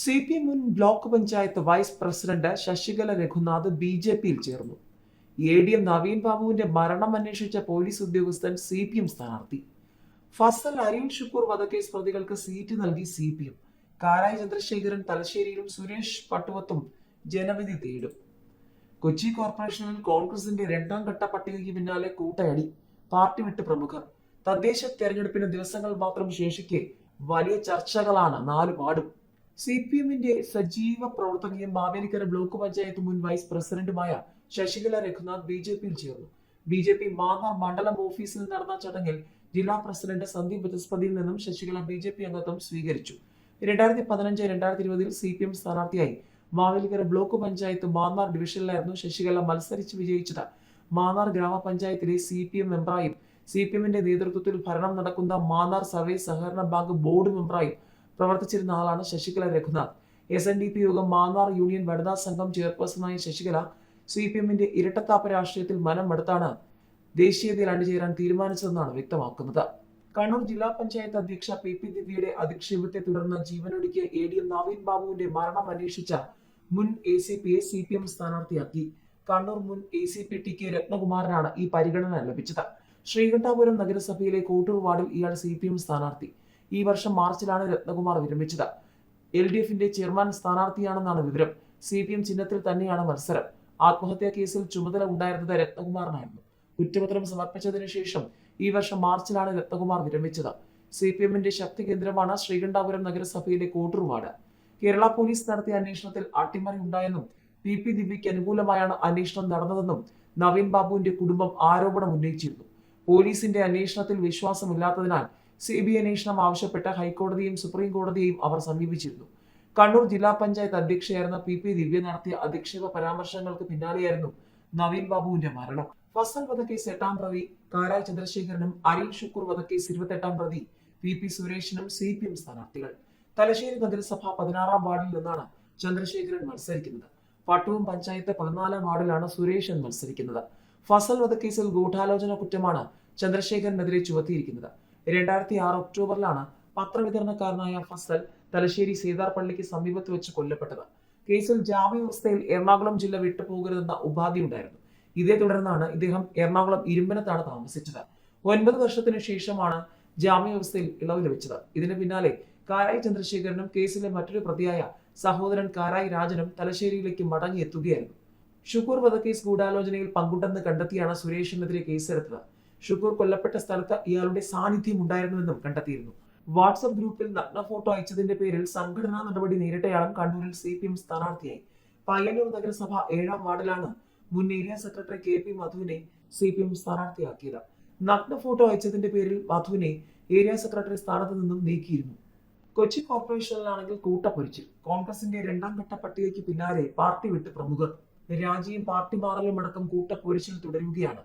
C P M മുൻ block panchayat vice president Sasikala Raghunath B J പിയിൽ ചേർന്നു. A D M Naveen ബാബുവിന്റെ മരണം അന്വേഷിച്ച പോലീസ് ഉദ്യോഗസ്ഥൻ സി പി എം സ്ഥാനാർത്ഥി. ഫസൽ അരീൻ ഷുക്കൂർ വധക്കേസ് പ്രതികൾക്ക് സീറ്റ് നൽകി C P M Karayi Chandrasekharan തലശ്ശേരിയിലും Suresh പട്ടുവത്തും ജനവിധി തേടും. കൊച്ചി കോർപ്പറേഷനിൽ കോൺഗ്രസിന്റെ രണ്ടാം ഘട്ട പട്ടികയ്ക്ക് പിന്നാലെ കൂട്ടയടി. പാർട്ടി വിട്ട് പ്രമുഖർ. തദ്ദേശ തെരഞ്ഞെടുപ്പിന് ദിവസങ്ങൾ മാത്രം ശേഷിക്കെ വലിയ ചർച്ചകളാണ് നാല് പാടും. സി പി എമ്മിന്റെ സജീവ പ്രവർത്തകയും മാവേലിക്കര ബ്ലോക്ക് പഞ്ചായത്ത് മുൻ വൈസ് പ്രസിഡന്റുമായ ശശികല രഘുനാഥ് ബി ജെ പിയിൽ ചേർന്നു. ബി ജെ പി മാന്നാർ മണ്ഡലം ഓഫീസിൽ നടന്ന ചടങ്ങിൽ ജില്ലാ പ്രസിഡന്റ് സന്ദീപ് ബൃഹസ്പതിയിൽ നിന്നും ശശികല ബി ജെ പി അംഗത്വം സ്വീകരിച്ചു. രണ്ടായിരത്തി പതിനഞ്ച് രണ്ടായിരത്തി ഇരുപതിൽ സി പി എം സ്ഥാനാർത്ഥിയായി മാവേലിക്കര ബ്ലോക്ക് പഞ്ചായത്ത് മാന്നാർ ഡിവിഷനിലായിരുന്നു ശശികല മത്സരിച്ച് വിജയിച്ചത്. മാന്നാർ ഗ്രാമപഞ്ചായത്തിലെ സി പി എം മെമ്പറായും സി പി എമ്മിന്റെ നേതൃത്വത്തിൽ ഭരണം നടക്കുന്ന മാന്നാർ സർവീസ് സഹകരണ ബാങ്ക് ബോർഡ് മെമ്പറായും പ്രവർത്തിച്ചിരുന്ന ആളാണ് Sasikala Raghunath. S N D P Yogam Mannar union വനിതാ സംഘം ചെയർപേഴ്സണായ ശശികല സി പി എമ്മിന്റെ ഇരട്ടത്താപ്പ രാഷ്ട്രീയത്തിൽ മനം മടുത്താണ് ദേശീയതയിൽ അണിചേരാൻ തീരുമാനിച്ചതെന്നാണ് വ്യക്തമാക്കുന്നത്. കണ്ണൂർ ജില്ലാ പഞ്ചായത്ത് അധ്യക്ഷ പി പി ദിവ്യയുടെ അധിക്ഷേപത്തെ തുടർന്ന് ജീവനൊടുക്കിയ എ ഡി എം നവീൻ ബാബുവിന്റെ മരണം അന്വേഷിച്ച മുൻ എ സി പിയെ സി പി എം സ്ഥാനാർത്ഥിയാക്കി. കണ്ണൂർ മുൻ A C P T K രത്നകുമാറിനാണ് ഈ പരിഗണന ലഭിച്ചത്. ശ്രീകണ്ഠാപുരം നഗരസഭയിലെ കോട്ടൂർ വാർഡിൽ ഇയാൾ സി പി എം സ്ഥാനാർത്ഥി. ഈ വർഷം മാർച്ചിലാണ് രത്നകുമാർ വിരമിച്ചത്. എൽ ഡി എഫിന്റെ ചെയർമാൻ സ്ഥാനാർത്ഥിയാണെന്നാണ് വിവരം. സി പി എം ചിഹ്നത്തിൽ തന്നെയാണ് മത്സരം. ആത്മഹത്യാ കേസിൽ ചുമതല ഉണ്ടായിരുന്നത് രത്നകുമാറിനായിരുന്നു. കുറ്റപത്രം സമർപ്പിച്ചതിനു ശേഷം ഈ വർഷം മാർച്ചിലാണ് രത്നകുമാർ വിരമിച്ചത്. സി പി എമ്മിന്റെ ശക്തി കേന്ദ്രമാണ് ശ്രീകണ്ഠാപുരം നഗരസഭയിലെ കോട്ടൂർ കേരള പോലീസ് നടത്തിയ അന്വേഷണത്തിൽ അട്ടിമറി ഉണ്ടായെന്നും പി പി ദിവ്യയ്ക്ക് അനുകൂലമായാണ് അന്വേഷണം നടന്നതെന്നും നവീൻ ബാബുവിന്റെ കുടുംബം ആരോപണം ഉന്നയിച്ചിരുന്നു. പോലീസിന്റെ അന്വേഷണത്തിൽ വിശ്വാസമില്ലാത്തതിനാൽ സി ബി അന്വേഷണം ആവശ്യപ്പെട്ട ഹൈക്കോടതിയും സുപ്രീം കോടതിയും അവർ സമീപിച്ചിരുന്നു. കണ്ണൂർ ജില്ലാ പഞ്ചായത്ത് അധ്യക്ഷയായിരുന്ന പി പി ദിവ്യ നടത്തിയ അധിക്ഷേപ പരാമർശങ്ങൾക്ക് പിന്നാലെയായിരുന്നു നവീൻ ബാബുവിന്റെ മരണം. ഫസൽ വധക്കേസ് എട്ടാം പ്രതി കാരായ് ചന്ദ്രശേഖരനും അരിൽ ഷുക്കൂർ വധക്കേസ് ഇരുപത്തെട്ടാം പ്രതി പി പി സുരേഷിനും സി പി എം സ്ഥാനാർത്ഥികൾ. തലശ്ശേരി നഗരസഭ പതിനാറാം വാർഡിൽ നിന്നാണ് ചന്ദ്രശേഖരൻ മത്സരിക്കുന്നത്. പട്ടവും പഞ്ചായത്ത് പതിനാലാം വാർഡിലാണ് സുരേഷൻ മത്സരിക്കുന്നത്. ഫസൽ വധക്കേസിൽ ഗൂഢാലോചന കുറ്റമാണ് ചന്ദ്രശേഖരനെതിരെ ചുമത്തിയിരിക്കുന്നത് രണ്ടായിരത്തി ആറ് ഒക്ടോബറിലാണ് പത്രവിതരണക്കാരനായ ഫസൽ തലശ്ശേരി സീതാർ പള്ളിക്ക് സമീപത്ത് വെച്ച് കൊല്ലപ്പെട്ടത്. കേസിൽ ജാമ്യാവസ്ഥയിൽ എറണാകുളം ജില്ല വിട്ടുപോകരുതെന്ന ഉപാധി ഉണ്ടായിരുന്നു. ഇതേ തുടർന്നാണ് ഇദ്ദേഹം എറണാകുളം ഇരുമ്പനത്താണ് താമസിച്ചത്. ഒൻപത് വർഷത്തിനു ശേഷമാണ് ജാമ്യാവസ്ഥയിൽ ഇളവ് ലഭിച്ചത്. ഇതിന് പിന്നാലെ കാരായി ചന്ദ്രശേഖരനും കേസിലെ മറ്റൊരു പ്രതിയായ സഹോദരൻ കാരായി രാജനും തലശ്ശേരിയിലേക്ക് മടങ്ങിയെത്തുകയായിരുന്നു. ഷുക്കൂർ വധക്കേസ് ഗൂഢാലോചനയിൽ പങ്കുണ്ടെന്ന് കണ്ടെത്തിയാണ് സുരേഷിനെതിരെ കേസെടുത്തത്. ഷുക്കൂർ കൊല്ലപ്പെട്ട സ്ഥലത്ത് ഇയാളുടെ സാന്നിധ്യം ഉണ്ടായിരുന്നുവെന്നും കണ്ടെത്തിയിരുന്നു. വാട്സപ്പ് ഗ്രൂപ്പിൽ നഗ്ന ഫോട്ടോ അയച്ചതിന്റെ പേരിൽ സംഘടനാ നടപടി നേരിട്ടയാളും കണ്ണൂരിൽ സി പി എം സ്ഥാനാർത്ഥിയായി. പയ്യന്നൂർ നഗരസഭ ഏഴാം വാർഡിലാണ് മുൻ ഏരിയ സെക്രട്ടറി കെ പി മധുവിനെ സി പി എം സ്ഥാനാർത്ഥിയാക്കിയത്. നഗ്ന ഫോട്ടോ അയച്ചതിന്റെ പേരിൽ മധുവിനെ ഏരിയ സെക്രട്ടറി സ്ഥാനത്ത് നിന്നും നീക്കിയിരുന്നു. കൊച്ചി കോർപ്പറേഷനിലാണെങ്കിൽ കൂട്ടപ്പൊരിച്ചിൽ. കോൺഗ്രസിന്റെ രണ്ടാം ഘട്ട പട്ടികയ്ക്ക് പിന്നാലെ പാർട്ടി വിട്ട് പ്രമുഖർ. രാജിയും പാർട്ടി മാറലും അടക്കം കൂട്ടപ്പൊരിച്ചിൽ തുടരുകയാണ്.